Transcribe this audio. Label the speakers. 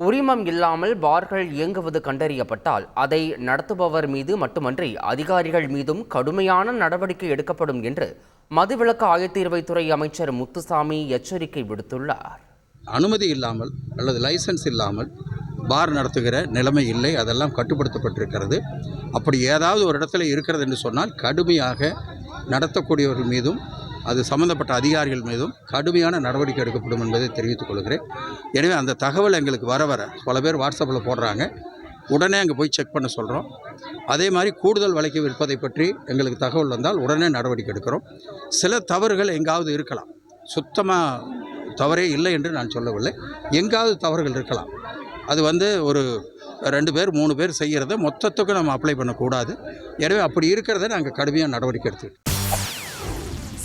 Speaker 1: உரிமம் இல்லாமல் பார்கள் இயங்குவது கண்டறியப்பட்டால் அதை நடத்துபவர் மீது மட்டுமன்றி அதிகாரிகள் மீதும் கடுமையான நடவடிக்கை எடுக்கப்படும் என்று மதுவிலக்கு ஆயத்தீர்வைத்துறை அமைச்சர் முத்துசாமி எச்சரிக்கை விடுத்துள்ளார்.
Speaker 2: அனுமதி இல்லாமல் அல்லது லைசன்ஸ் இல்லாமல் பார் நடத்துகிற நிலைமை இல்லை அதெல்லாம் கட்டுப்படுத்தப்பட்டிருக்கிறது. அப்படி ஏதாவது ஒரு இடத்துல இருக்கிறது என்று சொன்னால் கடுமையாக நடத்தக்கூடியவர்கள் மீதும் அது சம்பந்தப்பட்ட அதிகாரிகள் மீதும் கடுமையான நடவடிக்கை எடுக்கப்படும் என்பதை தெரிவித்துக் கொள்கிறேன். எனவே அந்த தகவல் எங்களுக்கு வர வர பல பேர் வாட்ஸ்அப்பில் போடுறாங்க. உடனே அங்கே போய் செக் பண்ண சொல்கிறோம் அதே மாதிரி கூடுதல் விலைக்கு விற்பதை பற்றி எங்களுக்கு தகவல் வந்தால் உடனே நடவடிக்கை எடுக்கிறோம். சில தவறுகள் எங்காவது இருக்கலாம். சுத்தமாக தவறே இல்லை என்று நான் சொல்லவில்லை. எங்காவது தவறுகள் இருக்கலாம். அது வந்து ஒரு ரெண்டு பேர் மூணு பேர் செய்கிறத மொத்தத்துக்கும் நம்ம அப்ளை பண்ணக்கூடாது. எனவே அப்படி இருக்கிறத நாங்கள் கடுமையாக நடவடிக்கை எடுத்துக்கிட்டோம்.